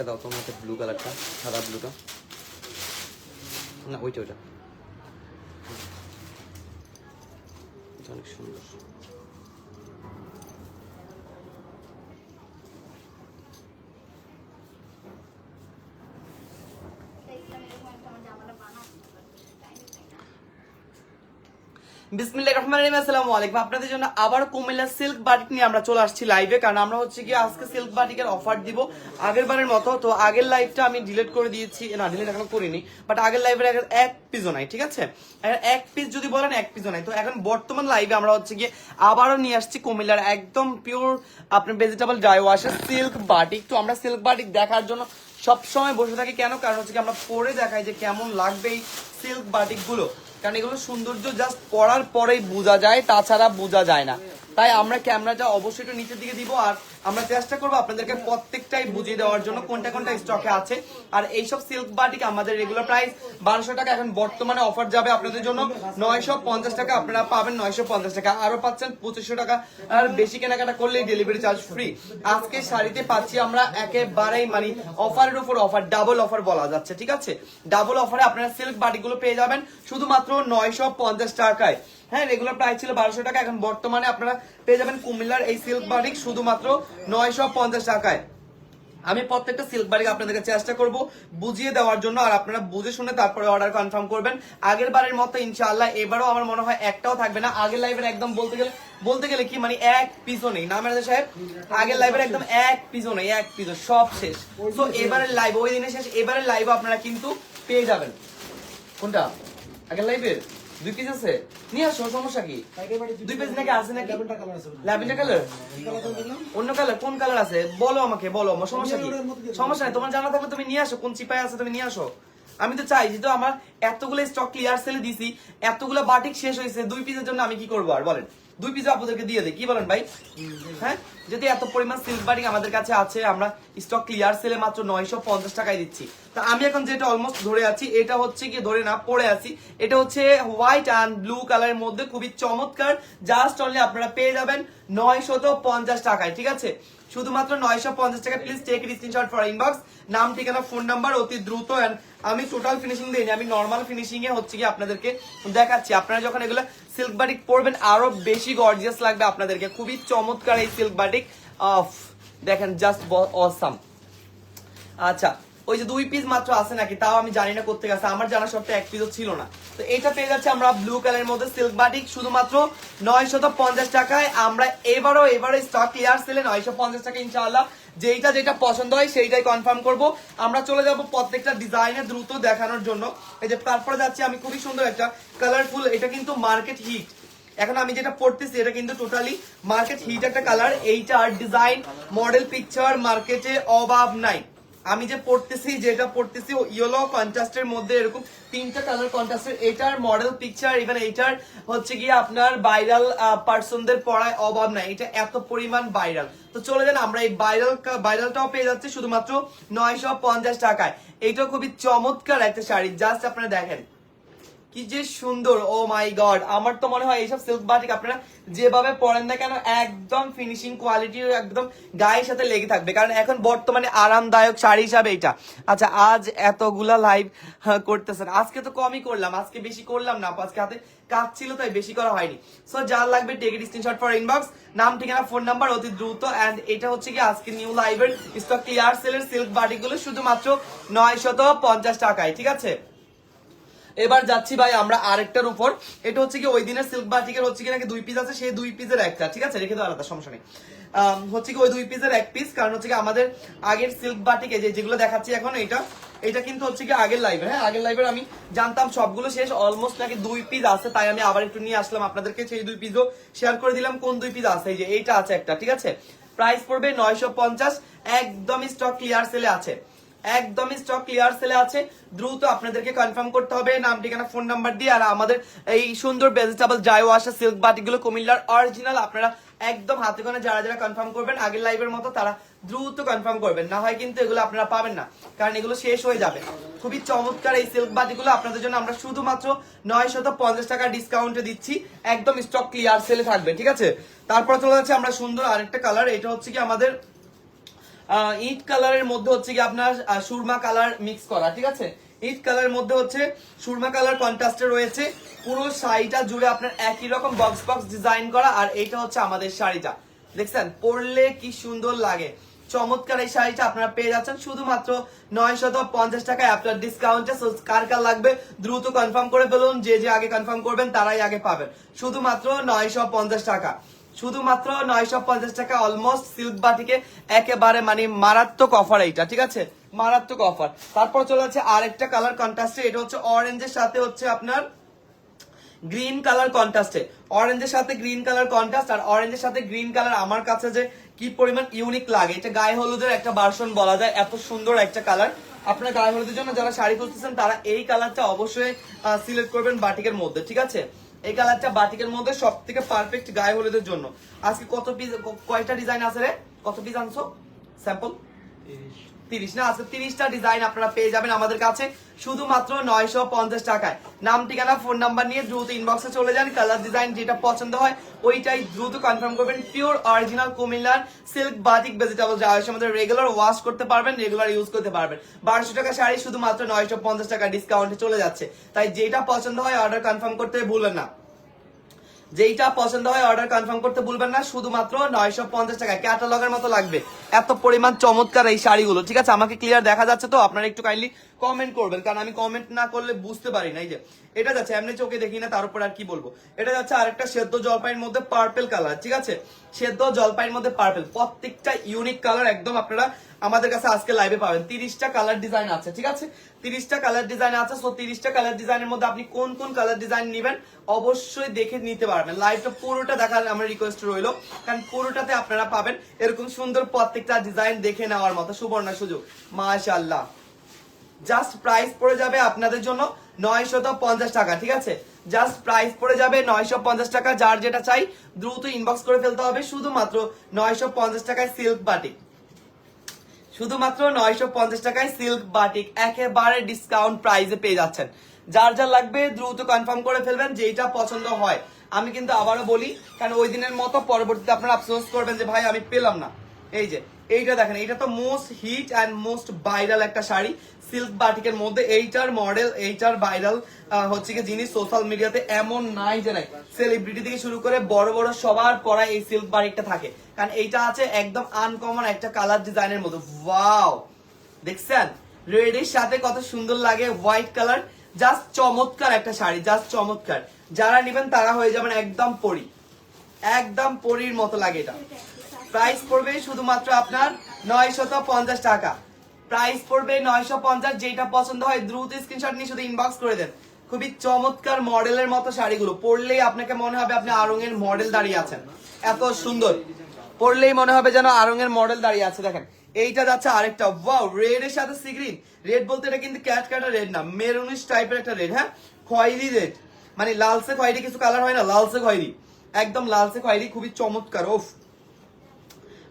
কালারটা দাও তোমার হাতে ব্লু কালারটা সাদা ব্লুটা না ওইটা ওইটা এটা অনেক সুন্দর বিসমিল্লাহির রহমানির রহিম, আসসালামু আলাইকুম। আপনাদের জন্য আবার কুমিল্লা সিল্ক বাটিক নিয়ে আমরা চলে আসছি লাইভে কারণ আমরা হচ্ছে আজকে সিল্ক বাটিকের অফার দিব মতো। আগের আমি ডিলিট করে দিয়েছি। না এখন করিনি বাট আগের এক নাই, ঠিক আছে? এক পিস যদি বলেন, এক নাই। তো এখন বর্তমান লাইভে আমরা হচ্ছে গিয়ে আবারও নিয়ে আসছি কুমিল্লার একদম পিওর আপনার ভেজিটেবল ড্রাই ওয়াশের সিল্ক বাটিক তো আমরা সিল্ক বাটিক দেখার জন্য সব সময় বসে থাকি কেন? কারণ হচ্ছে কি আমরা পরে দেখাই যে কেমন লাগবে এই সিল্ক বাটিকগুলো কারণ এগুলো সৌন্দর্য জাস্ট পরার পরেই বোঝা যায়, তাছাড়া বোঝা যায় না। তাই আমরা ক্যামেরাটা অবশ্যই একটু নিচের দিকে দিব আর আমরা চেষ্টা করব আপনাদেরকে প্রত্যেকটাই বুঝিয়ে দেওয়ার জন্য কোনটা কোনটা স্টকে আছে। আর এইসব সিল্ক বাটিক আমাদের রেগুলার প্রাইস বারোশো টাকা এখন বর্তমানে অফার যাবে আপনাদের জন্য। নয়শো পঞ্চাশ টাকা আপনারা পাবেন, নয়শো পঞ্চাশ টাকা। আরও পাচ্ছেন পঁচিশশো টাকা। আর বেশি কেনাকাটা করলে ডেলিভারি চার্জ ফ্রি আজকে শাড়িতে পাচ্ছি আমরা একেবারেই মানে অফারের উপর অফার ডাবল অফার বলা যাচ্ছে, ঠিক আছে? ডাবল অফারে আপনারা সিল্ক বাটিগুলো পেয়ে যাবেন। শুধুমাত্র নয়শো পঞ্চাশ টাকায়। হ্যাঁ রেগুলার প্রাইস ছিল বারোশো টাকা। এখন বর্তমানে আপনারা পেয়ে যাবেন কুমিল্লার এই সিল্ক বাটিক শুধুমাত্র নয়শো পঞ্চাশ টাকায়। আমি প্রত্যেকটা সিল্ক বাড়ি আপনাদেরকে চেষ্টা করব বুঝিয়ে দেওয়ার জন্য, আর আপনারা বুঝে শুনে তারপরে অর্ডার কনফার্ম করবেন। আগের বারের মতো ইনশাআল্লাহ এবারও আমার মনে হয় একটাও থাকবে না। আগের লাইভের একদম বলতে গেলে বলতে গেলে কি মানে এক নেই। না, ম্যানেজার সাহেব? আগের লাইভের একদম এক পিসও নেই, এক পিসও সব শেষ। তো এবারের লাইভ ওই দিনে শেষ, এবারের লাইভ আপনারা কিন্তু পেয়ে যাবেন। কোনটা? আগের লাইভের দুই পিস আছে। নিয়ে আসো সমস্যা কি? দুই পিস নাকি আছে নাকি? Lavender colour? অন্য কালার? কোন কালার আছে? বলো আমাকে বলো আমার সমস্যা কি? সমস্যা নাই তোমার জানা থাকলে তুমি নিয়ে আসো কোন চিপায় আছে তুমি নিয়ে আসো। আমি তো চাই যেহেতু আমার এতগুলো স্টক ক্লিয়ার সেলে দিছি এতগুলো বাটিক শেষ হয়েছে দুই পিসের জন্য আমি কি করব আর বলেন। দুই পিস আপনাদেরকে দিয়ে দেয় কি বলেন ভাই? হ্যাঁ? যদি এত পরিমাণ সিল্ক বাটিক আমাদের কাছে আছে, আমরা স্টক ক্লিয়ার সেলে মাত্র নয়শো পঞ্চাশ টাকায় দিচ্ছি। তা আমি এখন যেটা অলমোস্ট ধরে আছি, এটা হচ্ছে কি ধরে না, পড়ে আছি। এটা হচ্ছে হোয়াইট অ্যান্ড ব্লু কালারের মধ্যে খুবই চমৎকার। জাস্ট অনলি আপনারা পেয়ে যাবেন নয়শত পঞ্চাশ টাকায়, ঠিক আছে? শুধুমাত্র নয়শো পঞ্চাশ টাকা please take screenshot for inbox নাম, ঠিকানা ফোন নাম্বার অতি দ্রুত and আমি টোটাল ফিনিশিং দিইনি আমি নর্মাল ফিনিশিং এ হচ্ছে কি আপনাদেরকে দেখাচ্ছি। আপনারা যখন এগুলো সিল্ক বাটিক পরবেন, আরও বেশি গর্জিয়াস লাগবে আপনাদেরকে। খুবই চমৎকার এই সিল্ক বাটিক অফ দেখেন জাস্ট অসাম আচ্ছা ওই যে দুই পিস মাত্র আছে নাকি? তাও আমি জানি না করতে গেছে আমার জানা সবটা এক পিসও ছিল না। তো এটা পেয়ে যাচ্ছে আমরা ব্লু কালারের মধ্যে সিল্ক বাটিক শুধুমাত্র নয়শত পঞ্চাশ টাকায়। আমরা এবারও এবারও স্টক ক্লিয়ার সেলে নয়শো পঞ্চাশ টাকা ইনশাআল্লাহ। যেইটা যেটা পছন্দ হয় সেইটাই কনফার্ম করব। আমরা চলে যাব প্রত্যেকটা ডিজাইনে দ্রুত দেখানোর জন্য। এই যে তারপরে যাচ্ছি, আমি খুবই সুন্দর একটা কালারফুল এটা কিন্তু মার্কেট হিট এখন আমি যেটা পড়তেছি, এটা কিন্তু টোটালি মার্কেট হিট একটা কালার এইটার ডিজাইন মডেল পিকচার মার্কেটে অভাব নাই। আমি যে পড়তেছি, যেটা পড়তেছি ইয়েলো কন্ট্রাস্টের মধ্যে এরকম তিনটা কালার কন্ট্রাস্টের এটার মডেল পিকচার ইভেন এটার হচ্ছে গিয়ে আপনার ভাইরাল পার্সনদের পড়ায় অভাব নাই। এটা এত পরিমাণ ভাইরাল তো চলে যান, আমরা এই ভাইরাল ভাইরালটাও পেয়ে যাচ্ছি শুধুমাত্র নয়শো পঞ্চাশ টাকায়। এইটাও খুবই চমৎকার একটা শাড়ি। জাস্ট আপনারা দেখেন। কি যে সুন্দর, ও মাই গড আমার তো মনে হয় এইসব সিল্ক বাটিক আপনারা যেভাবে পরেন না কেন, একদম ফিনিশিং কোয়ালিটি একদম গায়ের সাথে লেগে থাকবে। কারণ এখন বর্তমানে আরামদায়ক শাড়ি হিসাবে এটা আচ্ছা আজ এতগুলা লাইভ করতেছেন। আজকে তো কমই করলাম, আজকে বেশি করলাম না, আজকে হাতে কাজ ছিল তাই বেশি করা হয়নি। সো যার লাগবে take it screenshot for inbox নাম, ঠিকানা ফোন নাম্বার অতি দ্রুত। এন্ড এটা হচ্ছে কি আজকে নিউ লাইভের স্টক ক্লিয়ার সেলের সিল্ক বাটিকগুলো শুধুমাত্র নয়শত পঞ্চাশ টাকায়, ঠিক আছে? এবার যাচ্ছি ভাই, আমরা আরেকটার উপর। এটা হচ্ছে কি, ওই দিনের সিল্ক বাটিকের হচ্ছে কি নাকি দুই পিস আছে, সেই দুই পিসের একটা, ঠিক আছে? রেখে দেওয়া আলাদা, সমস্যা নেই। হচ্ছে কি ওই দুই পিসের এক পিস কারণ হচ্ছে কি আমাদের আগের সিল্ক বাটিকে যে যেগুলো দেখাচ্ছি এখন এটা এটা কিন্তু হচ্ছে কি আগের লাইভে হ্যাঁ? আগের লাইভের আমি জানতাম সবগুলো শেষ অলমোস্ট নাকি দুই পিস আছে, তাই আমি আবার একটু নিয়ে আসলাম আপনাদেরকে, সেই দুই পিসও শেয়ার করে দিলাম, কোন দুই পিস আছে, এই যে এইটা আছে একটা, ঠিক আছে? প্রাইস পড়বে নয়শো একদমই স্টক ক্লিয়ার সেলে আছে। একদমই স্টক ক্লিয়ার সেলে আছে। দ্রুত আপনাদেরকে কনফার্ম করতে হবে। নাম, ঠিকানা ফোন নাম্বার দিয়ে আর আমাদের এই সুন্দর ভেজিটেবল জায়ও আসা সিল্ক বাটিকগুলো কুমিল্লার অরিজিনাল আপনারা একদম হাতে কোনে যারা যারা কনফার্ম করবেন, আগের লাইভের মতো তারা দ্রুত কনফার্ম করবেন। না হয় কিন্তু এগুলো আপনারা পাবেন না, কারণ এগুলো শেষ হয়ে যাবে। খুবই চমৎকার এই সিল্ক বাটিগুলো আপনাদের জন্য আমরা শুধুমাত্র নয় শত পঞ্চাশ টাকা ডিসকাউন্টে দিচ্ছি। একদম স্টক ক্লিয়ার সেলে থাকবে, ঠিক আছে? তারপর চলে যাচ্ছে আমরা সুন্দর আরেকটা কালার এটা হচ্ছে কি আমাদের ইট কালারের মধ্যে হচ্ছে কি আপনার সুরমা কালার মিক্স করা, ঠিক আছে? ইট কালারের মধ্যে হচ্ছে সুরমা কালার কন্ট্রাস্টে রয়েছে। পুরো শাড়িটা জুড়ে আপনার একই রকম বক্স বক্স ডিজাইন করা, আর এইটা হচ্ছে আমাদের শাড়িটা। দেখছেন? পরলে কি সুন্দর লাগে। চমৎকার এই শাড়িটা আপনারা পেয়ে যাচ্ছেন। শুধুমাত্র নয়শত পঞ্চাশ টাকায় আপনার ডিসকাউন্টে কার কার লাগবে? দ্রুত কনফার্ম করে ফেলুন। যে যে আগে কনফার্ম করবেন, তারাই আগে পাবেন। শুধুমাত্র নয়শো পঞ্চাশ টাকা। শুধুমাত্র নয়শো পঞ্চাশ টাকা অলমোস্ট সিল্ক বাটিকে একেবারে মানে মারাত্মক অফার এইটা, ঠিক আছে? মারাত্মক অফার তারপর চলে যাচ্ছে আরেকটা কালার কন্ট্রাস্টে এটা হচ্ছে অরেঞ্জের সাথে হচ্ছে আপনার গ্রিন কালার কন্ট্রাস্টে অরেঞ্জের সাথে গ্রিন কালার কন্ট্রাস্ট আর অরেঞ্জের সাথে গ্রিন কালার আমার কাছে যে কি পরিমাণ ইউনিক লাগে, এটা গায়ে হলুদের একটা বার্সন বলা যায়, এত সুন্দর একটা কালার আপনার গায়ে হলুদের জন্য যারা শাড়ি খুঁজতেছেন, তারা এই কালারটা অবশ্যই সিলেক্ট করবেন বাটিকের মধ্যে, ঠিক আছে? এই কালারটা বাটিকের মধ্যে সব থেকে পারফেক্ট গায়ে হলুদের জন্য। আজকে কত পিস কয়টা ডিজাইন আছে রে? কত পিস আনছো? স্যাম্পল তিরিশ। না, আজকে তিরিশটা ডিজাইন আপনারা পেয়ে যাবেন আমাদের কাছে, শুধুমাত্র নয়শো পঞ্চাশ টাকায়। নাম, ঠিকানা ফোন নাম্বার নিয়ে দ্রুত ইনবক্সে চলে যান। কালার ডিজাইন যেটা পছন্দ হয়, ওইটাই দ্রুত কনফার্ম করবেন। পিওর অরিজিনাল কুমিল্লার সিল্ক বাটিক ভেজিটেবল যা হচ্ছে আমাদের রেগুলার ওয়াশ করতে পারবেন রেগুলার ইউজ করতে পারবেন। বারোশো টাকা শাড়ি শুধুমাত্র নয়শো পঞ্চাশ টাকা ডিসকাউন্টে চলে যাচ্ছে। তাই যেটা পছন্দ হয় অর্ডার কনফার্ম করতে ভুলেন না। যেইটা পছন্দ হয় অর্ডার কনফার্ম করতে ভুলবেন না, শুধুমাত্র নয়শো পঞ্চাশ টাকা ক্যাটালগের মতো লাগবে। এত পরিমাণ চমৎকার এই শাড়িগুলো, ঠিক আছে? আমাকে ক্লিয়ার দেখা যাচ্ছে তো? আপনারা একটু কাইন্ডলি কমেন্ট করবেন, কারণ আমি কমেন্ট না করলে বুঝতে পারি না। এই যে, এটা যাচ্ছে, এমনি চোখে দেখি না তার উপর আর কি বলব? এটা যাচ্ছে আরেকটা সেদ্ধ জলপাইয়ের মধ্যে পার্পেল কালার ঠিক আছে? সেদ্ধ জলপাইয়ের মধ্যে পার্পেল প্রত্যেকটা ইউনিক কালার একদম আপনারা আমাদের কাছে আজকে লাইভে পাবেন। তিরিশটা কালার ডিজাইন আছে, ঠিক আছে? তিরিশটা কালার ডিজাইন আছে সো তিরিশটা কালার ডিজাইনের মধ্যে আপনি কোন কোন কালার ডিজাইন নেবেন অবশ্যই দেখে নিতে পারবেন। লাইভটা পুরোটা দেখার আমার রিকোয়েস্ট রইল, কারণ পুরোটাতে আপনারা পাবেন এরকম সুন্দর প্রত্যেকটা ডিজাইন দেখে নেওয়ার মতো সুবর্ণ সুযোগ। মাশাআল্লাহ। জাস্ট প্রাইস পড়ে যাবে আপনাদের জন্য নয়শত পঞ্চাশ টাকা, ঠিক আছে? জাস্ট প্রাইস পড়ে যাবে নয়শো পঞ্চাশ টাকা, যার যেটা চাই দ্রুত ইনবক্স করে ফেলতে হবে, শুধুমাত্র নয়শো পঞ্চাশ টাকায় সিল্ক বাটিক শুধুমাত্র নয়শো পঞ্চাশ টাকায় সিল্ক বাটিক একেবারে ডিসকাউন্ট প্রাইসে পেয়ে যাচ্ছেন। যার যা লাগবে দ্রুত কনফার্ম করে ফেলবেন যেটা পছন্দ হয়। আমি কিন্তু আবারও বলি, কারণ ওই দিনের মতো পরবর্তীতে আপনারা আফসোস করবেন যে, ভাই, আমি পেলাম না। এই যে এইটা দেখেন, এইটা তো most hit and most viral একটা শাড়ি। সিল্ক বাটিকের মধ্যে এইটার মডেল এইটার ভাইরাল হচ্ছে কি জিনিস সোশ্যাল মিডিয়াতে এমন নাই যে নাই। সেলিব্রিটি থেকে শুরু করে বড় বড় সবার পরা এই সিল্ক বাটিকটা থাকে। কারণ এইটা আছে একদম আনকমন একটা কালার ডিজাইনের মধ্যে। ওয়াও দেখছেন? রেড এর সাথে কত সুন্দর লাগে হোয়াইট কালার জাস্ট চমৎকার একটা শাড়ি জাস্ট চমৎকার। যারা নেবেন তারা হয়ে যাবেন একদম পরি। একদম পরির মতো লাগে এটা। প্রাইস পড়বে শুধুমাত্র আপনার নয়শত পঞ্চাশ টাকা। প্রাইস পড়বে নয়শো পঞ্চাশ, যেটা পছন্দ হয় দ্রুত স্ক্রিনশট নিয়ে শুধু ইনবক্স করে দেন। খুবই চমৎকার মডেলের মতো শাড়িগুলো। পরলেই আপনাকে মনে হবে আপনি আরঙের মডেল দাঁড়িয়ে আছেন। এত সুন্দর। পরলেই মনে হবে যেন আরঙের মডেল দাঁড়িয়ে আছে, দেখেন। এইটা যাচ্ছে আরেকটা। ওয়াও রেড এর সাথে সিগ্রিন রেড বলতে এটা কিন্তু ক্যাট কাটা রেড না। মেরুনিশ টাইপের একটা রেড হ্যাঁ? খয়েরি রেড মানে লালসে খয়েরি, কিছু কালার হয় না লালসে খয়েরি। একদম লালসে খয়েরি, খুবই চমৎকার। ওফ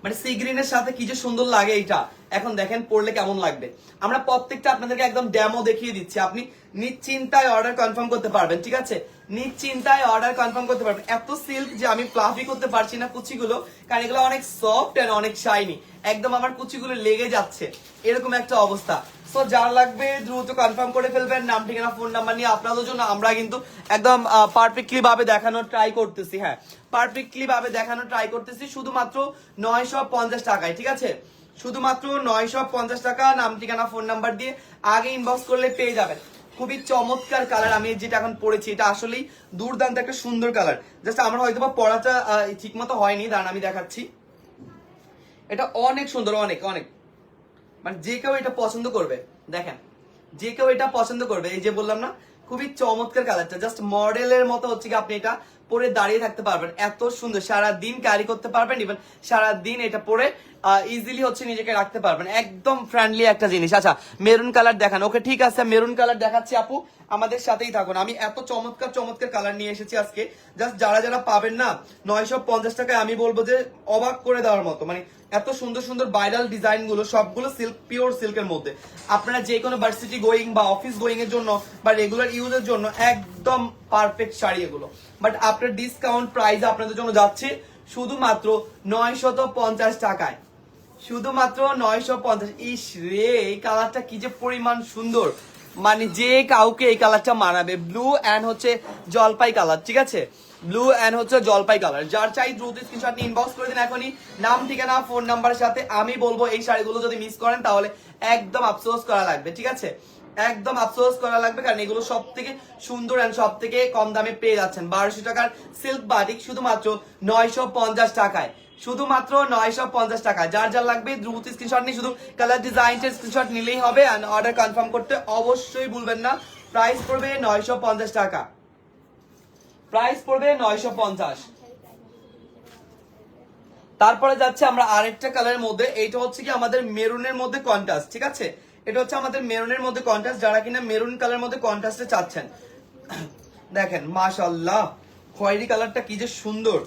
মানে সি গ্রিনের সাথে কি যে সুন্দর লাগে এটা এখন দেখেন পড়লে কেমন লাগবে। আমরা প্রত্যেকটা আপনাদেরকে একদম ডেমো দেখিয়ে দিচ্ছি। আপনি নিশ্চিন্তায় অর্ডার কনফার্ম করতে পারবেন, ঠিক আছে? নিশ্চিন্তায় অর্ডার কনফার্ম করতে পারবেন। এত সিল্ক যে আমি ফ্লাফি করতে পারছি না কুচিগুলো, কারণ এগুলো অনেক সফট এন্ড অনেক শাইনি একদম আমার কুচিগুলো লেগে যাচ্ছে। এরকম একটা অবস্থা। সো যার লাগবে দ্রুত কনফার্ম করে ফেলবেন। নাম, ঠিকানা ফোন নাম্বার নিয়ে আপনাদের জন্য আমরা কিন্তু একদম পারফেক্টলি ভাবে দেখানোর ট্রাই করতেছি হ্যাঁ। পারফেক্টলি ভাবে দেখানোর ট্রাই করতেছি। শুধুমাত্র নয়শো পঞ্চাশ টাকায়, ঠিক আছে? শুধুমাত্র নয়শো পঞ্চাশ টাকা নাম, ঠিকানা ফোন নাম্বার দিয়ে আগে ইনবক্স করলে পেয়ে যাবেন। খুবই চমৎকার কালার আমি যেটা এখন পড়েছি, এটা আসলেই দুর্দান্ত একটা সুন্দর কালার জাস্ট আমার হয়তো বা পড়াটা ঠিক মতো হয়নি, দাঁড়ান আমি দেখাচ্ছি। এটা অনেক সুন্দর, অনেক অনেক। মানে যে কেউ এটা পছন্দ করবে, দেখেন। যে কেউ এটা পছন্দ করবে, এই যে বললাম না, খুবই চমৎকার কালারটা জাস্ট মডেলের মতো হচ্ছে কি আপনি এটা পরে দাঁড়িয়ে থাকতে পারবেন। এত সুন্দর। সারা দিন ক্যারি করতে পারবেন ইভেন সারা দিন এটা পরে ইজিলি হচ্ছে নিজেকে রাখতে পারবেন। একদম ফ্রেন্ডলি একটা জিনিস। আচ্ছা মেরুন কালার দেখান। ওকে, ঠিক আছে মেরুন কালার দেখাচ্ছি আপু। আমাদের সাথেই থাকুন। আমি এত চমৎকার চমৎকার কালার নিয়ে এসেছি আজকে। জাস্ট যারা যারা পাবেন না, নয়শো পঞ্চাশ টাকায় আমি বলব যে অবাক করে দেওয়ার মতো। মানে এত সুন্দর সুন্দর ভাইরাল ডিজাইনগুলো সবগুলো সিল্ক পিওর সিল্কের মধ্যে। আপনারা যে কোনো ভার্সিটি গোয়িং বা অফিস গোয়িং এর জন্য বা রেগুলার ইউজের জন্য একদম পারফেক্ট শাড়ি এগুলো। বাট আপনার ডিসকাউন্ট প্রাইস আপনাদের জন্য যাচ্ছে শুধুমাত্র নয়শত পঞ্চাশ টাকায়। শুধুমাত্র নয়শো পঞ্চাশ। ইস রে, এই কালারটা কি যে পরিমাণ সুন্দর। মানে যে কাউকে এই কালারটা মানাবে। ব্লু অ্যান্ড হচ্ছে জলপাই কালার, ঠিক আছে? ব্লু অ্যান্ড হচ্ছে জলপাই কালার। যার চাই দ্রুত স্ক্রিনশট ইনবক্স করে দিন এখনই। নাম, ঠিকানা ফোন নাম্বারের সাথে আমি বলব এই শাড়িগুলো যদি মিস করেন তাহলে একদম আফসোস করা লাগবে, ঠিক আছে? একদম আফসোস করা লাগবে, কারণ এগুলো সব থেকে সুন্দর অ্যান্ড সব থেকে কম দামে পেয়ে যাচ্ছেন। বারোশো টাকার সিল্ক বাটিক শুধুমাত্র নয়শো পঞ্চাশ টাকায়। শুধুমাত্র নয়শো পঞ্চাশ টাকা যার যার লাগবে দ্রুত স্ক্রিনশট নিয়ে শুধু কালার ডিজাইনের স্ক্রিনশট নিলেই হবে অ্যান্ড অর্ডার কনফার্ম করতে অবশ্যই ভুলবেন না। প্রাইস পড়বে নয়শো পঞ্চাশ টাকা। প্রাইস পড়বে নয়শো পঞ্চাশ। তারপরে যাচ্ছে আমরা আরেকটা কালারের মধ্যে। এইটা হচ্ছে কি আমাদের মেরুনের মধ্যে কন্ট্রাস্ট ঠিক আছে? এটা হচ্ছে আমাদের মেরুনের মধ্যে কন্ট্রাস্ট যারা কিনা মেরুন কালার মধ্যে কন্ট্রাস্টে চাচ্ছেন। দেখেন মাশাল্লাহ খয়েরি কালারটা কি যে সুন্দর।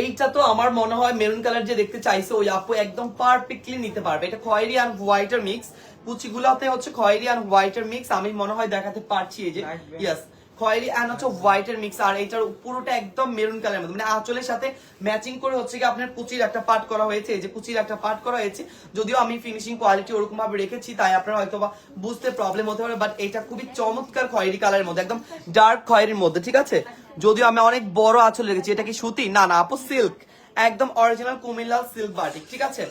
এইটা তো আমার মনে হয় মেরুন কালার যে দেখতে চাইছে ওই আপু একদম পারফেক্টলি নিতে পারবে। এটা খয়েরি আর হোয়াইটের মিক্স কুচিগুলাতে হচ্ছে খয়েরি আর হোয়াইটের মিক্স আমি মনে হয় দেখাতে পারছি এই যে। ইয়েস খয়েরি অ্যান্ড হচ্ছে হোয়াইটের মিক্স আর এটার পুরোটা একদম মেরুন কালারের মধ্যে। মানে আঁচলের সাথে ম্যাচিং করে হচ্ছে কি আপনার কুচির একটা পার্ট করা হয়েছে। এই যে কুচির একটা পার্ট করা হয়েছে, যদিও আমি ফিনিশিং কোয়ালিটি ওরকম ভাবে রেখেছি, তাই আপনার হয়তো বা বুঝতে প্রবলেম হতে পারে বাট এটা খুবই চমৎকার খয়েরি কালারের মধ্যে, একদম ডার্ক খয়েরির মধ্যে, ঠিক আছে? যদিও আমি অনেক বড় আঁচল রেখেছি, এটা কি সুতি? না না, আপু সিল্ক একদম অরিজিনাল কুমিল্লা সিল্ক বাটিক ঠিক আছে?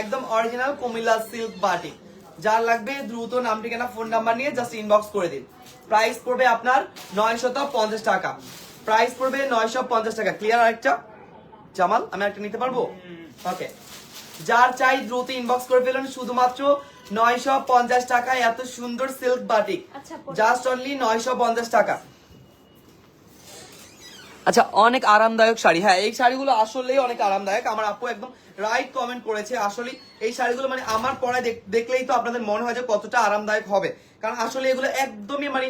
একদম অরিজিনাল কুমিল্লা সিল্ক বাটিক যার লাগবে দ্রুত নাম, ঠিকানা ফোন নাম্বার নিয়ে জাস্ট ইনবক্স করে দিন। প্রাইস পড়বে আপনার নয়শত পঞ্চাশ টাকা। প্রাইস পড়বে নয়শো পঞ্চাশ টাকা। ক্লিয়ার আরেকটা? জামাল আমি একটা নিতে পারব? ওকে যার চাই দ্রুত ইনবক্স করে ফেলুন শুধুমাত্র নয়শো পঞ্চাশ টাকায় এত সুন্দর সিল্ক বাটিক আচ্ছা, জাস্ট অনলি নয়শো পঞ্চাশ টাকা। আচ্ছা অনেক আরামদায়ক শাড়ি। হ্যাঁ এই শাড়িগুলো আসলেই অনেক আরামদায়ক। আমার আপু একদম রাইট কমেন্ট করেছে। আসলে এই শাড়িগুলো মানে আমার দেখ- দেখলেই তো আপনাদের মনে হয় যে কতটা আরামদায়ক হবে। কারণ আসলে এগুলো একদমই মানে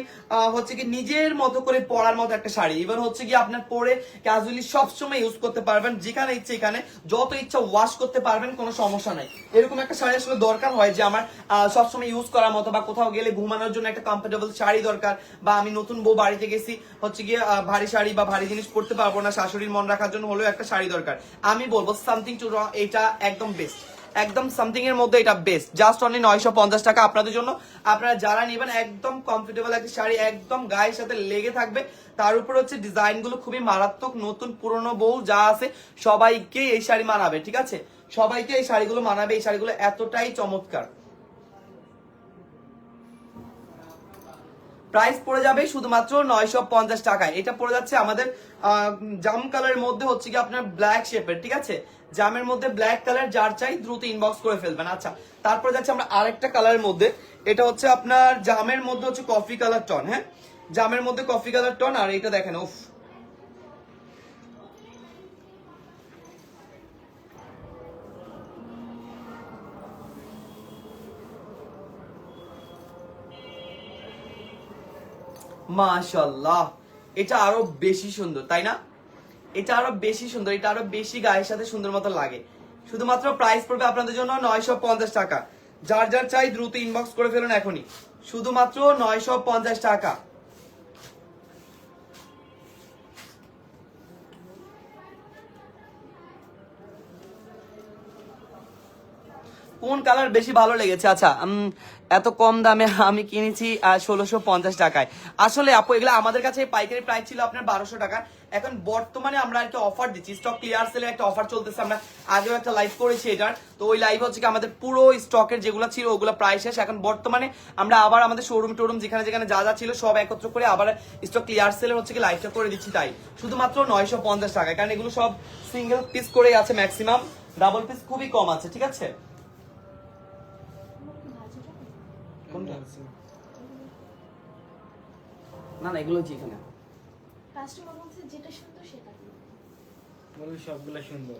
হচ্ছে কি নিজের মতো করে পরার মতো একটা শাড়ি। এবার হচ্ছে কি আপনার পরে ক্যাজুয়ালি সবসময় ইউজ করতে পারবেন, যেখানে ইচ্ছে এখানে, যত ইচ্ছা ওয়াশ করতে পারবেন, কোনো সমস্যা নাই। এরকম একটা শাড়ি আসলে দরকার হয় যে আমার সবসময় ইউজ করার মতো বা কোথাও গেলে ঘুমানোর জন্য একটা কমফোর্টেবল শাড়ি দরকার বা আমি নতুন বউ বাড়িতে গেছি, হচ্ছে গিয়ে ভারী শাড়ি বা ভারী জিনিস পরতে পারব না, শাশুড়ির মন রাখার জন্য হলেও একটা শাড়ি দরকার। আমি বলব সামথিং টু এটা একদম বেস্ট একদম সামথিং এর মধ্যে এটা বেস্ট জাস্ট অনলি নয়শো পঞ্চাশ টাকা আপনাদের জন্য। আপনারা যারা নেবেন একদম কমফোর্টেবল একটা শাড়ি, একদম গায়ের সাথে লেগে থাকবে। তার উপর হচ্ছে ডিজাইনগুলো খুবই মারাত্মক, নতুন, পুরনো বউ যা আছে, সবাইকে এই শাড়ি মানাবে, ঠিক আছে? সবাইকে এই শাড়িগুলো মানাবে, এই শাড়িগুলো এতটাই চমৎকার। প্রাইস পড়ে যাবে শুধুমাত্র নয়শো পঞ্চাশ টাকায়। এটা পড়ে যাচ্ছে আমাদের জাম কালারের মধ্যে হচ্ছে কি আপনার ব্ল্যাক শেপের ঠিক আছে? জামের মধ্যে ব্ল্যাক কালার যার চাই দ্রুত ইনবক্স করে ফেলবেন। আচ্ছা তারপরে যাচ্ছে আমরা আরেকটা কালারের মধ্যে। এটা হচ্ছে আপনার জামের মধ্যে হচ্ছে কফি কালার টন হ্যাঁ? জামের মধ্যে কফি কালার টন আর এটা দেখেন, উফ। মাশাল্লাহ এটা আরও বেশি সুন্দর, তাই না? এটা আরও বেশি সুন্দর, এটা আরও বেশি গায়ের সাথে সুন্দর মতো লাগে। শুধুমাত্র প্রাইস পড়বে আপনাদের জন্য নয়শো পঞ্চাশ টাকা। যার যার চাই দ্রুত ইনবক্স করে ফেলুন এখনই। শুধুমাত্র নয়শো পঞ্চাশ টাকা। কোন কালার বেশি ভালো লেগেছে? আচ্ছা এত কম দামে আমি কিনেছি ষোলোশো পঞ্চাশ টাকায়। আসলে আপু, এগুলো আমাদের কাছে পাইকারি প্রাইস ছিল আপনার বারোশো টাকা। এখন বর্তমানে আমরা একটা অফার দিচ্ছি। স্টক ক্লিয়ার সেলের একটা অফার চলতেছে, আমরা আগেও একটা লাইভ করেছি এটার। তো ওই লাইভ হচ্ছে কি আমাদের পুরো স্টকের যেগুলো ছিল, ওগুলো প্রায় শেষ। এখন বর্তমানে আমরা আবার আমাদের শোরুম টোরুম যেখানে যেখানে যা যা ছিল সব একত্র করে আবার স্টক ক্লিয়ার সেলের হচ্ছে কি লাইভটা করে দিচ্ছি তাই। শুধুমাত্র নয়শো পঞ্চাশ টাকা কারণ এগুলো সব সিঙ্গেল পিস করেই আছে ম্যাক্সিমাম ডাবল পিস খুবই কম আছে, ঠিক আছে? না না, এগুলো যেখানে কাস্টমার বলছে যেটা সুন্দর সেটা দিন। সবগুলা সুন্দর।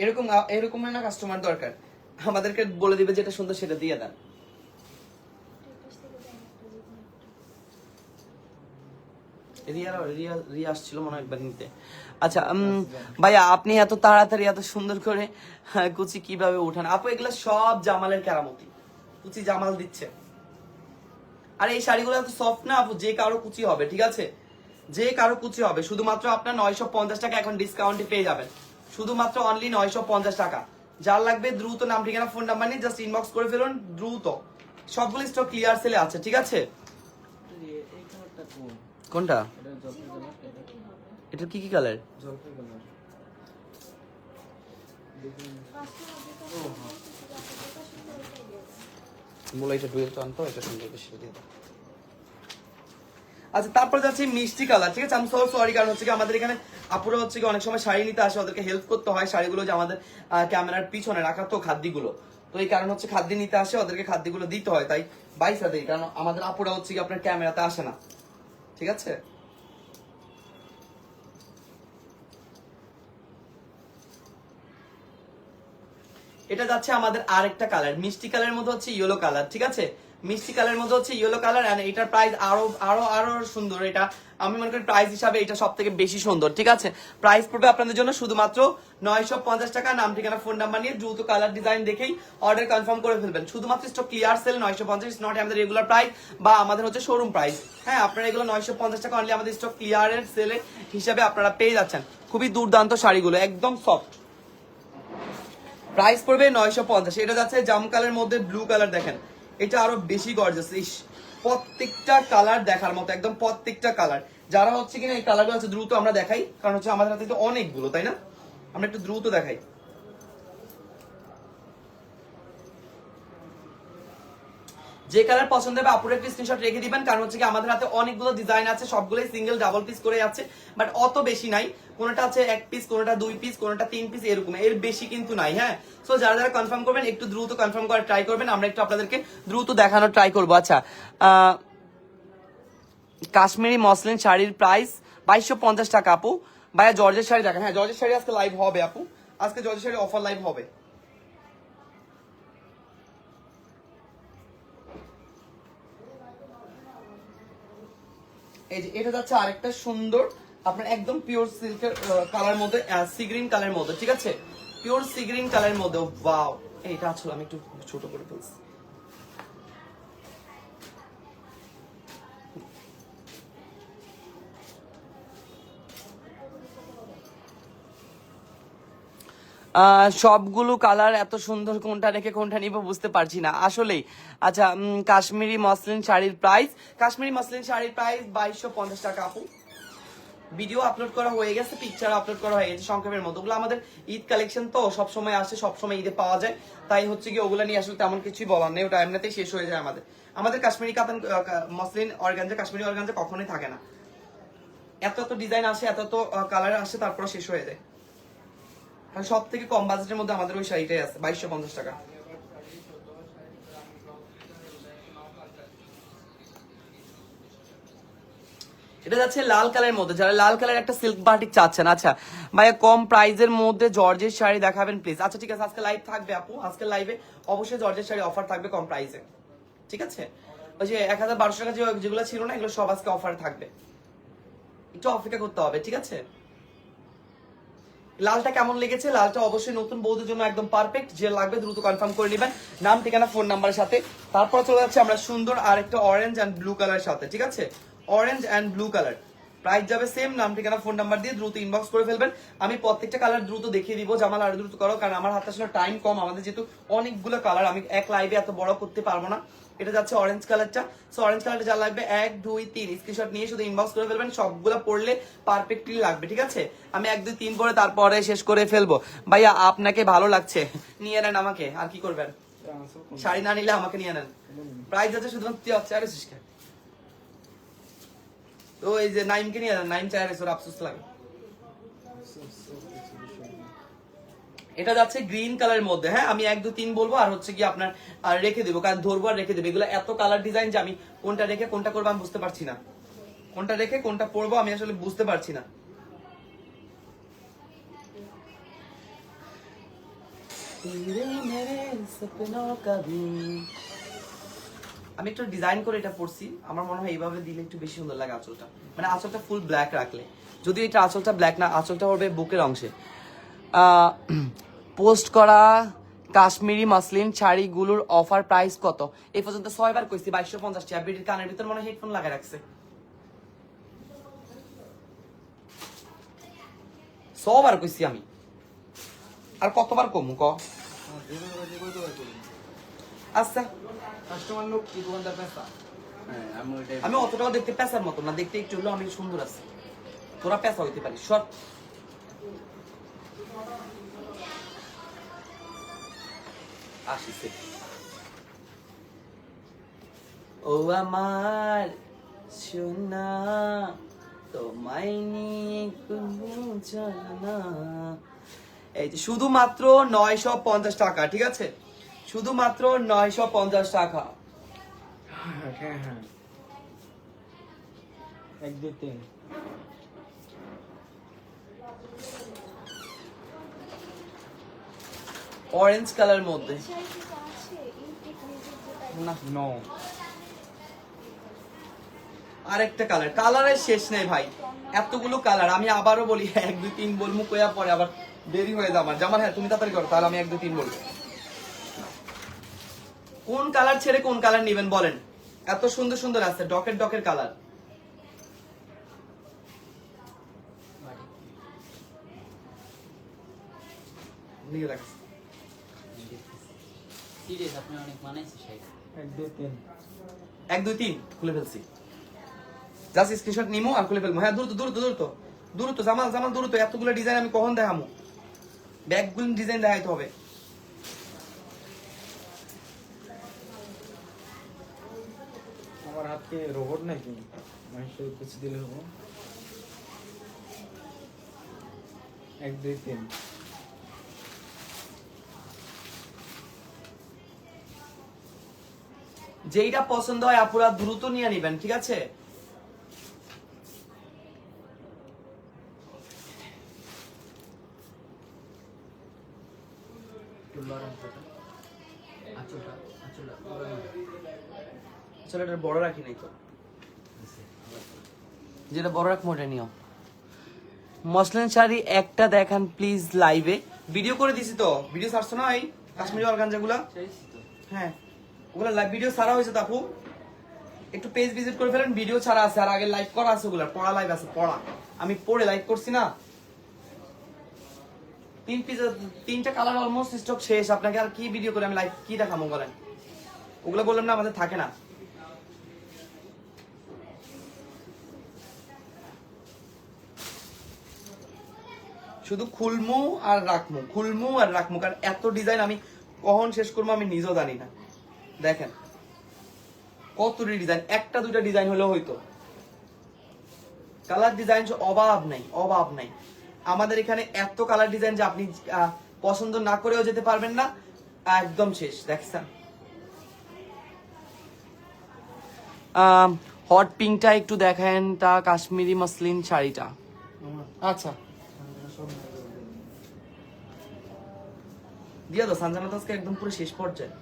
এরকম এরকম না কাস্টমার দরকার। আমাদেরকে বলে দিবে যেটা সুন্দর সেটা দিয়ে দেন। রিয়া রিয়া আসছিল মনে হয় একবার নিতে। আচ্ছা উম, ভাইয়া আপনি এত তাড়াতাড়ি এত সুন্দর করে হ্যাঁ, কুচি কীভাবে উঠান আপু এগুলো সব জামালের কেরামতি। কুচি জামাল দিচ্ছে। আর এই শাড়িগুলো এত সফট না আপু যে কারও কুচি হবে ঠিক আছে? যে কারও কুচি হবে, শুধুমাত্র আপনার নয়শো পঞ্চাশ টাকা এখন ডিসকাউন্টে পেয়ে যাবেন। শুধুমাত্র অনলি নয়শো পঞ্চাশ টাকা। যার লাগবে দ্রুত নাম, ঠিকানা ফোন নাম্বার নিয়ে জাস্ট ইনবক্স করে ফেলুন, দ্রুত। সবগুলো স্টক ক্লিয়ার সেলে আছে, ঠিক আছে? কোনটা? এটা কি কি কালার। মূল এটা ডুয়েল টান তো, এটা সুন্দর বেশি দিয়ে। আচ্ছা তারপরে যাচ্ছে মিষ্টি কালার ঠিক আছে? আমি সো সরি কারণ হচ্ছে কি আমাদের এখানে আপুরা হচ্ছে কি অনেক সময় শাড়ি নিতে আসে, ওদেরকে হেল্প করতে হয় শাড়িগুলো যে আমাদের ক্যামেরার পিছনে রাখা তো খাদ্যগুলো। তো এই কারণ হচ্ছে খাদ্য নিতে আসে, ওদেরকে খাদ্যগুলো দিতে হয়। তাই বাইসা দেই কারণ আমাদের আপুরা হচ্ছে কি আপনার ক্যামেরাতে আসে না। ঠিক আছে? এটা যাচ্ছে আমাদের আরেকটা কালার মিষ্টি কালারের মধ্যে হচ্ছে ইয়েলো কালার ঠিক আছে? মিষ্টি কালারের মধ্যে হচ্ছে ইয়েলো কালার এন্ড এটার প্রাইস আরও আরও আরও সুন্দর। এটা আমি মনে করি প্রাইস হিসাবে এটা সব থেকে বেশি সুন্দর, ঠিক আছে? প্রাইস পড়বে আপনাদের জন্য শুধুমাত্র নয়শো পঞ্চাশ টাকা। নাম, ঠিকানা ফোন নাম্বার নিয়ে দ্রুত কালার ডিজাইন দেখেই অর্ডার কনফার্ম করে ফেলবেন। শুধুমাত্র স্টক ক্লিয়ার সেল নয়শো পঞ্চাশ নট আমাদের রেগুলার প্রাইস বা আমাদের হচ্ছে শোরুম প্রাইস হ্যাঁ আপনারা এগুলো নয়শো পঞ্চাশ টাকা অনলি আমাদের স্টক ক্লিয়ারের সেলে হিসাবে আপনারা পেয়ে যাচ্ছেন। খুবই দুর্দান্ত শাড়িগুলো, একদম সফট প্রাইস পড়বে নয়শো পঞ্চাশ। এটা যাচ্ছে জাম কালার মধ্যে ব্লু কালার দেখেন। এটা আরও বেশি গর্জাস ইস প্রত্যেকটা কালার দেখার মতো, একদম প্রত্যেকটা কালার যারা হচ্ছে কিনা এই কালারগুলো আছে, দ্রুত আমরা দেখাই, কারণ হচ্ছে আমাদের হাতে তো অনেকগুলো, তাই না? আমরা একটু দ্রুত দেখাই। যে কালার পছন্দ হবে আপুর একটি স্ক্রিনশট রেখে দিবেন। কারণ হচ্ছে কি আমাদের হাতে অনেকগুলো ডিজাইন আছে, সবগুলোই সিঙ্গেল ডাবল পিস করে আছে বাট অত বেশি নাই। কোনটা আছে এক পিস কোনটা দুই পিস কোনটা তিন পিস এরকম। এর বেশি কিন্তু নাই হ্যাঁ? সো যারা যারা কনফার্ম করবেন, একটু দ্রুত কনফার্ম করার ট্রাই করবেন। আমরা একটু আপনাদেরকে দ্রুত দেখানোর ট্রাই করব। আচ্ছা কাশ্মীরি মসলিন শাড়ির প্রাইস বাইশশো পঞ্চাশ টাকা, আপু। ভাইয়া জর্জের শাড়ি দেখেন। হ্যাঁ জর্জের শাড়ি আজকে লাইভ হবে, আপু। আজকে জর্জের শাড়ি অফার লাইভ হবে। এই যে, এটা যাচ্ছে আরেকটা সুন্দর, আপনার একদম পিওর সিল্কের কালার মধ্যে সি গ্রিন কালার মধ্যে, ঠিক আছে? পিওর সি গ্রিন কালার মধ্যে ওয়াও এইটা আসলে আমি একটু ছোট করে ফেলছি সবগুলো কালার এত সুন্দর কোনটা রেখে কোনটা নিব বুঝতে পারছি না। আসলেই আচ্ছা কাশ্মীরি মসলিন শাড়ির প্রাইস কাশ্মীরি মসলিন শাড়ির প্রাইস বাইশশো পঞ্চাশ টাকা, আপু। ভিডিও আপলোড করা হয়ে গেছে পিকচার আপলোড করা হয়ে গেছে সংক্ষেপের মতো। ওগুলো আমাদের ঈদ কালেকশন তো সব সময় আসে সব সময় ঈদে পাওয়া যায়। তাই হচ্ছে কি, ওগুলো নিয়ে আসলে তেমন কিছুই বলার নেই, ওটা এমনিতেই শেষ হয়ে যায় আমাদের। আমাদের কাশ্মীরি কাতান মসলিন অর্গানজা কাশ্মীরি অর্গানজা কখনোই থাকে না। এত এত ডিজাইন আসে, এত এত কালার আসে তারপর শেষ হয়ে যায়। আর সব থেকে কম বাজেটের মধ্যে আমাদের ওই শাড়িটাই আছে, বাইশশো পঞ্চাশ টাকা। এটা যাচ্ছে লাল কালারের মধ্যে। যারা লাল কালার একটা সিল্ক বাটিক চাচ্ছেন আচ্ছা ভাইয়া কম প্রাইজের মধ্যে জর্জের শাড়ি দেখাবেন প্লিজ আচ্ছা ঠিক আছে, আজকে লাইভ থাকবে আপু, আজকে লাইভে অবশ্যই জর্জের শাড়ি অফার থাকবে কম প্রাইসে ঠিক আছে? ওই যে এক হাজার বারোশো টাকা যেগুলো ছিল না, এগুলো সব আজকে অফার থাকবে। একটু অপেক্ষা করতে হবে, ঠিক আছে? লালটা কেমন লেগেছে? লালটা অবশ্যই নতুন বৌদের জন্য একদম পারফেক্ট যে লাগবে দ্রুত কনফার্ম করে নেবেন। নাম, ঠিকানা ফোন নাম্বারের সাথে। তারপর চলে যাচ্ছে আমরা সুন্দর আর একটা অরেঞ্জ অ্যান্ড ব্লু কালারের সাথে, ঠিক আছে? Orange and blue colour price যাবে সেম নাম, ঠিকানা ফোন নাম্বার দিয়ে দ্রুত ইনবক্স করে ফেলবেন। আমি প্রত্যেকটা কালার দ্রুত দেখিয়ে দিব, জামাল আরও দ্রুত করো, কারণ আমার হাতে আসলে টাইম কম। আমাদের যেহেতু অনেকগুলো কালার আমি এক লাইভে এত বড় করতে পারব না। এটা যাচ্ছে অরেঞ্জ কালারটা সো অরেঞ্জ কালারটা যা লাগবে, এক, দুই, তিন। স্ক্রিনশট নিয়ে শুধু ইনবক্স করে ফেলবেন, সবগুলো পড়লে পারফেক্টলি লাগবে, ঠিক আছে? আমি এক, দুই, তিন পরে তারপরে শেষ করে ফেলব। ভাইয়া, আপনাকে ভালো লাগছে? নিয়ে নেন আমাকে, আর কি করবেন? শাড়ি না নিলে আমাকে নিয়ে নেন। প্রাইস আছে শুধুমাত্র তুই হচ্ছে আরে তো এই যে নাইমকে নিয়ে নেন, নাইম চাই ওর আফসোস লাগে। এটা যাচ্ছে গ্রিন কালারের মধ্যে। হ্যাঁ আমি এক দু তিন বলব আর হচ্ছে কি আপনার আর রেখে দেবো কারণ ধরবো আর রেখে দেবো। এগুলো এত কালার ডিজাইন যে আমি কোনটা রেখে কোনটা করব আমি বুঝতে পারছি না। কোনটা রেখে কোনটা পরবো আমি আসলে বুঝতে পারছি না। আমি একটু ডিজাইন করে এটা পরছি। আমার মনে হয় এইভাবে দিলে একটু বেশি সুন্দর লাগে আঁচলটা। মানে আঁচলটা ফুল ব্ল্যাক রাখলে। যদি এটা আঁচলটা ব্ল্যাক না আঁচলটা হবে বুকের অংশে। পোস্ট করা কাশ্মীরি মাসলিন শাড়িগুলোর অফার প্রাইস কত? এই পর্যন্ত ছয়বার কইছি বাইশশো পঞ্চাশ টাকা। বিটির কানের ভিতর মনে হেডফোন লাগাই রাখছে। সবার কইছি আমি। আর কতবার কমু ক? আচ্ছা। কাস্টমার লোক কি দোকানদার পেশা হ্যাঁ আমি অতটাও দেখতে পেঁচার মতো না দেখতে একটু হলেও আমি সুন্দর আছি। তোরা পেঁচা হইতে পারিস সর আসিছে। ও আমার সোনা তোমায় নিয়ে জানা। এই যে শুধুমাত্র নয়শো পঞ্চাশ টাকা, ঠিক আছে? শুধুমাত্র নয়শো পঞ্চাশ টাকা। হ্যাঁ হ্যাঁ হ্যাঁ। এক, দুই, তিন। অরেঞ্জ কালার মধ্যে। না নো আরেকটা কালার কালারের শেষ নেই ভাই। এতগুলো কালার আমি আবারও বলি এক দুই তিন বলব কয়া পরে আবার দেরি হয়ে যাবে আমার। জামার হ্যাঁ তুমি তাড়াতাড়ি করো তাহলে আমি এক দুই তিন বলব। কোন কালার ছেড়ে কোন কালার নেবেন বলেন? এত সুন্দর সুন্দর আছে ডকের ডকের কালার লিখে রাখ সিরিয়াস আপনি অনেক মানাইছে শাড়ি এক দুই তিন। এক দুই তিন খুলে ফেলছি। জাস্ট স্ক্রিনশট নিমো আর খুলে ফেলব। হ্যাঁ দ্রুত দ্রুত দ্রুত। দ্রুত জামাল জামাল দ্রুত। এতগুলো ডিজাইন আমি কখন দেখামো? ব্যাগগুলো ডিজাইন দেখাইতে হবে। আমার হাতে রোবট নাকি মানুষের কিছু দিলে হব। এক দুই তিন। যেইটা পছন্দ হয় আপুরা দ্রুত নিয়ে নিবেন ঠিক আছে? এটা বড় রাখি নাই তো। যেটা বড় রাখ মোটা নিও। মসলিন শাড়ি একটা দেখান প্লিজ লাইভে ভিডিও করে দিছি তো। ভিডিও ছাড়ছো না এই কাশ্মীরি অর্গানজাগুলা? চাইছি হ্যাঁ। ওগুলা ভিডিও ছাড়া হয়েছে একটু পেজ ভিজিট করে ফেলেন ভিডিও ছাড়া আছে, আর আগে করা আছে ওগুলা পড়া লাইভ আছে, পড়া। আমি পড়ে করছি না। তিন পিস তিনটা কালার অলমোস্ট স্টক শেষ, আপনাকে আর কি ভিডিও করে আমি কি দেখাবো ওগুলো বললাম না, আমাদের থাকে না। শুধু খুলমু আর রাখমু, খুলমু আর রাখমু, কারণ এত ডিজাইন আমি কখন শেষ করব আমি নিজেও জানি না। দেখেন। কত ডিজাইন একটা দুইটা ডিজাইন হলেও হয়তো কালার ডিজাইন অভাব নাই অভাব নাই। আমাদের এখানে এত কালার ডিজাইন যে আপনি পছন্দ না করেও যেতে পারবেন না। একদম শেষ, দেখছেন? হট পিঙ্কটা একটু দেখেন, তা কাশ্মীরি মসলিন শাড়িটা। আচ্ছা। দিয়ে দাও সঞ্জনা দাসকে একদম পুরো শেষ পর্যায়ে।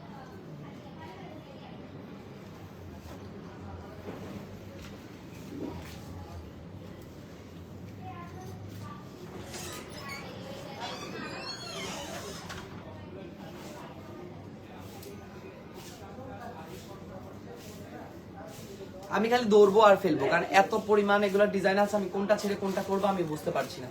আমি খালি দৌড়বো আর ফেলব, কারণ এত পরিমাণ এগুলো ডিজাইন আছে, আমি কোনটা ছেড়ে কোনটা করব আমি বুঝতে পারছি না।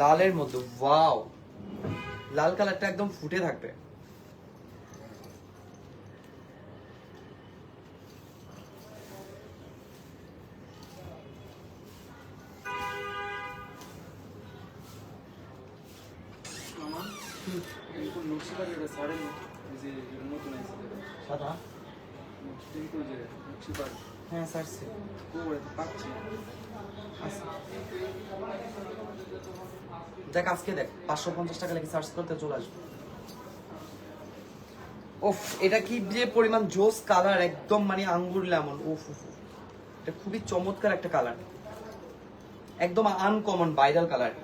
লালের মধ্যে ওয়াও লাল কালারটা একদম ফুটে থাকবে আমার এরকম যে নতুন আছে সাদা যে হ্যাঁ স্যার সে পাচ্ছি দেখ আজকে দেখ পাঁচশো পঞ্চাশ টাকা লেগে সার্চ করতে চলে আসবে। ওফ এটা কি যে পরিমাণ জোস কালার একদম মানে আঙ্গুর লেমন। উফ উফ। এটা খুবই চমৎকার একটা কালার একদম আনকমন ভাইরাল কালার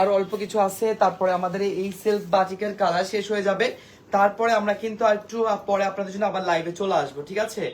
আর অল্প কিছু আছে, তারপরে আমাদের এই সিল্ক বাটিকের কালার শেষ হয়ে যাবে। তারপরে আমরা কিন্তু একটু পরে আপনাদের জন্য আবার লাইভে চলে আসব, ঠিক আছে?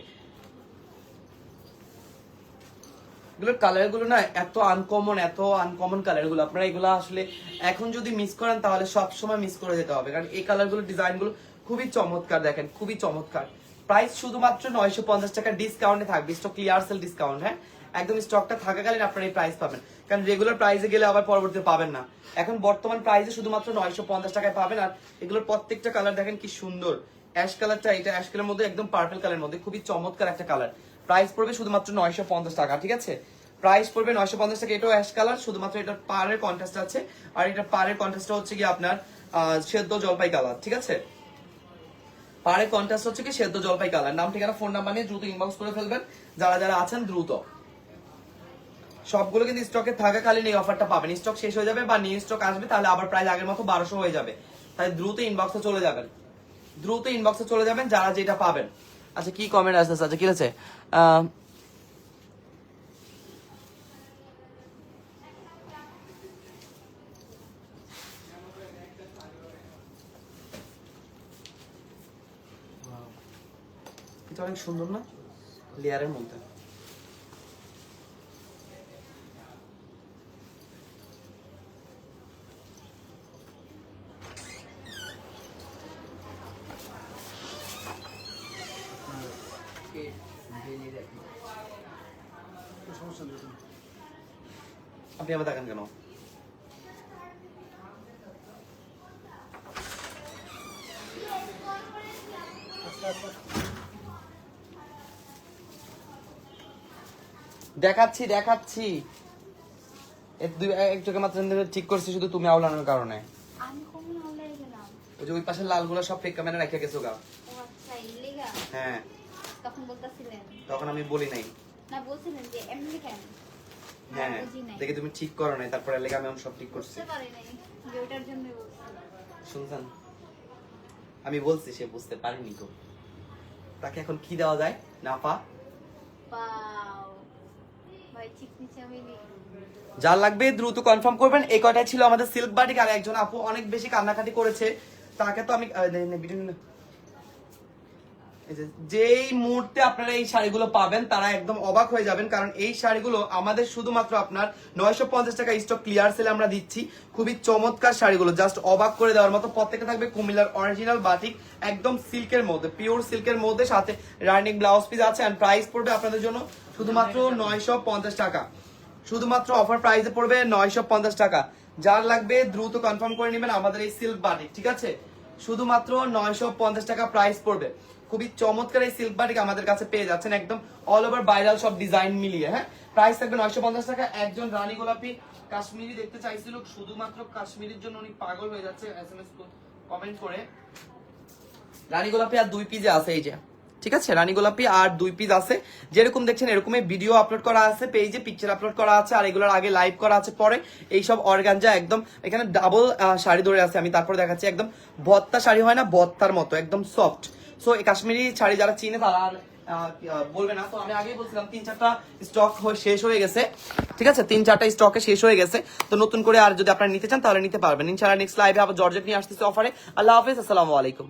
এগুলোর কালারগুলো না এত আনকমন এত আনকমন কালারগুলো। আপনারা এগুলো আসলে এখন যদি মিস করেন, তাহলে সব সময় মিস করে যেতে হবে। কারণ এই কালারগুলো ডিজাইনগুলো খুবই চমৎকার, দেখেন, খুবই চমৎকার। প্রাইস শুধুমাত্র নয়শো পঞ্চাশ টাকা ডিসকাউন্টে থাকবে স্টক ক্লিয়ার সেল ডিসকাউন্ট হ্যাঁ? একদম স্টকটা থাকাকালীন আপনারা এই প্রাইস পাবেন। কারণ রেগুলার প্রাইসে গেলে আবার পরবর্তীতে পাবেন না। এখন বর্তমান প্রাইসে শুধুমাত্র নয়শো পঞ্চাশ টাকায় পাবেন আর এগুলোর প্রত্যেকটা কালার দেখেন কি সুন্দর। অ্যাশ কালারটা এটা অ্যাশ কালার মধ্যে একদম পার্পল কালারের মধ্যে, খুবই চমৎকার একটা কালার প্রাইস পড়বে শুধুমাত্র নয়শো পঞ্চাশ টাকা, ঠিক আছে? প্রাইস পড়বে নয়শো পঞ্চাশ টাকা, এটাও অ্যাশ কালার শুধুমাত্র এটার পাড়ের কন্ট্রাস্ট আছে। আর এটার পাড়ের কন্ট্রাস্টটা হচ্ছে কি আপনার সেদ্ধ জলপাই কালার ঠিক আছে? পাড়ের কন্ট্রাস্ট হচ্ছে কি সেদ্ধ জলপাই কালার নাম, ঠিকানা ফোন নাম্বার নিয়ে দ্রুত ইনবক্স করে ফেলবেন। যারা যারা আছেন, দ্রুত। সবগুলো কিন্তু স্টকে থাকাকালীন এই অফারটা পাবেন স্টক শেষ হয়ে যাবে বা নিউ স্টক আসবে, তাহলে আবার প্রাইস আগের মতো বারোশো হয়ে যাবে। তাই দ্রুত ইনবক্সে চলে যাবেন। দ্রুত ইনবক্সে চলে যাবেন, যারা যেটা পাবেন। আচ্ছা কি কমেন্ট আসছে আচ্ছা কি আছে অনেক সুন্দর না? লেয়ারের মধ্যে। সমস্যা নেই আপনি দেখেন কেন? দেখাচ্ছি দেখাচ্ছি। দুই মাত্র ঠিক করছি শুধু তুমি আউলানোর কারণে। আমি কখন অনলাইনে গেলাম ওই যে ওই পাশের লালগুলো সব ফেক ক্যামেরা রেখে গেছো গা। ও আচ্ছা হ্যাঁ। তখন বলতেছিলেন। তখন আমি বলি নাই। না বলছিলেন যে এমনি কেন? হ্যাঁ দেখে তুমি ঠিক করো নাই তারপরে লেগে আমি সব ঠিক করছি। যে ওটার বলছিলাম শুনছেন? আমি বলছি সে বুঝতে পারেনি তো। তাকে এখন কি দেওয়া যায়? না পা যার লাগবে দ্রুত কনফার্ম করবেন। এই কয়টাই ছিল আমাদের সিল্ক বাটিক আর একজন আপু অনেক বেশি কান্নাকাটি করেছে। তাকে তো আমি আহ, নে- নে, ভিডিও নে। এই যে- যেই মুহূর্তে আপনারা এই শাড়িগুলো পাবেন, তারা একদম অবাক হয়ে যাবেন, কারণ এই শাড়িগুলো আমাদের শুধুমাত্র আপনার নয়শো পঞ্চাশ টাকা স্টক ক্লিয়ার সেলে আমরা দিচ্ছি। খুবই চমৎকার শাড়িগুলো জাস্ট অবাক করে দেওয়ার মতো। প্রত্যেকটা থাকবে কুমিল্লার অরিজিনাল বাটিক একদম সিল্কের মধ্যে পিওর সিল্কের মধ্যে, সাথে রানিং ব্লাউজ পিস আছে অ্যান্ড প্রাইস পড়বে আপনাদের জন্য শুধুমাত্র নয়শো পঞ্চাশ টাকা। শুধুমাত্র অফার প্রাইসে পড়বে নয়শো পঞ্চাশ টাকা। যার লাগবে দ্রুত কনফার্ম করে নেবেন আমাদের এই সিল্ক বাটিক ঠিক আছে? শুধুমাত্র নয়শো পঞ্চাশ টাকা প্রাইস পড়বে। খুবই চমৎকার এই সিল্ক বাটিক আমাদের কাছে পেয়ে যাচ্ছেন। একদম অল ওভার ভাইরাল সব ডিজাইন মিলিয়ে হ্যাঁ? প্রাইস থাকবে নয়শো পঞ্চাশ টাকা। একজন রানী গোলাপি কাশ্মীরি দেখতে চাইছিল, শুধুমাত্র কাশ্মীরির জন্য উনি পাগল হয়ে যাচ্ছে এস এম এস কমেন্ট করে। রানী গোলাপি আর দুই পিজে আছে এই যে, ঠিক আছে? রানী গোলাপি আর দুই পিস আছে। যেরকম দেখছেন, এরকমই ভিডিও আপলোড করা আছে পেজে পিকচার আপলোড করা আছে, আর এগুলোর আগে লাইভ করা আছে পরে। এইসব অর্গানজা একদম, এখানে ডাবল শাড়ি ধরে আছে, আমি তারপরে দেখাচ্ছি। একদম ভত্তা শাড়ি হয় না ভত্তার মতো, একদম সফট সো এই কাশ্মীরি শাড়ি যারা চিনে তারা বলবে না। তো আমি আগেই বলছিলাম, তিন চারটা স্টক শেষ হয়ে গেছে। ঠিক আছে? তিন চারটা স্টকে শেষ হয়ে গেছে। তো নতুন করে আর যদি আপনারা নিতে চান, তাহলে নিতে পারবেন। ইনশাআল্লাহ নেক্সট লাইভে আবার জর্জেট নিয়ে আসতেছে অফারে আল্লাহ হাফিজ, আসসালামু আলাইকুম।